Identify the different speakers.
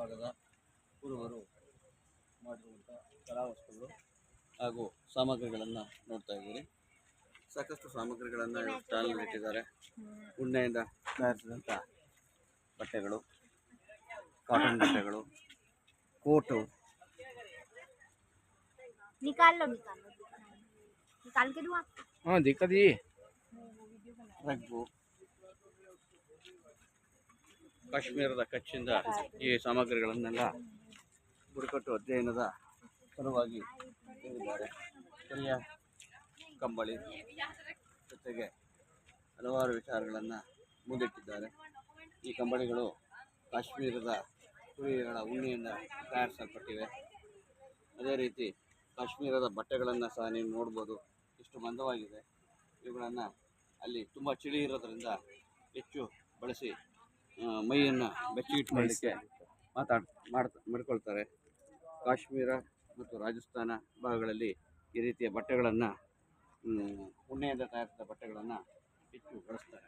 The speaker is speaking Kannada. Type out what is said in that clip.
Speaker 1: ಭಾಗದ ಮಾಡಿರುವಂತಹ ಮಾಡಿರುವಂಥ ಕಲಾವಸ್ತುಗಳು ಹಾಗೂ ಸಾಮಗ್ರಿಗಳನ್ನು ನೋಡ್ತಾ ಇದ್ದೀರಿ. ಸಾಕಷ್ಟು ಸಾಮಗ್ರಿಗಳನ್ನು ಇಟ್ಟಿದ್ದಾರೆ. ಉಣ್ಣೆಯಿಂದ ತಯಾರಿಸಿದಂಥ ಬಟ್ಟೆಗಳು ಕಾಟನ್ ಬಟ್ಟೆಗಳು ಕೋಟು.
Speaker 2: ಹಾಂ ದಿಕ್ಕದಿ
Speaker 1: ರಗ್ಗು. ಕಾಶ್ಮೀರದ ಕಚ್ಚಿಂದ ಈ ಸಾಮಗ್ರಿಗಳನ್ನೆಲ್ಲ ಬುಡಕಟ್ಟು ಅಧ್ಯಯನದ ಸಲುವಾಗಿ ನೀಡಿದ್ದಾರೆ ಕರಿಯ ಕಂಬಳಿ ಜೊತೆಗೆ ಹಲವಾರು ವಿಚಾರಗಳನ್ನು ಮುಂದಿಟ್ಟಿದ್ದಾರೆ. ಈ ಕಂಬಳಿಗಳು ಕಾಶ್ಮೀರದ ಕುರಿಗಳ ಉಣ್ಣೆಯಿಂದ ತಯಾರಿಸಲ್ಪಟ್ಟಿವೆ. ಅದೇ ರೀತಿ ಕಾಶ್ಮೀರದ ಬಟ್ಟೆಗಳನ್ನು ಸಹ ನೀವು ನೋಡ್ಬೋದು. ಎಷ್ಟು ಮಂದವಾಗಿದೆ. ಇವುಗಳನ್ನು ಅಲ್ಲಿ ತುಂಬ ಚಳಿ ಇರೋದರಿಂದ ಹೆಚ್ಚು ಬಳಸಿ ಮೈಯನ್ನು ಬೆಚ್ಚಗಿಟ್ಕೊಳ್ಳಿಕ್ಕೆ ಮಾತಾಡ್ ಮಾಡ್ತಾ ಮಾಡ್ಕೊಳ್ತಾರೆ. ಕಾಶ್ಮೀರ ಮತ್ತು ರಾಜಸ್ಥಾನ ಭಾಗಗಳಲ್ಲಿ ಈ ರೀತಿಯ ಬಟ್ಟೆಗಳನ್ನು ಉಣ್ಣೆಯಿಂದ ತಯಾರಿಸಿದ ಬಟ್ಟೆಗಳನ್ನು ಹೆಚ್ಚು ಬಳಸ್ತಾರೆ.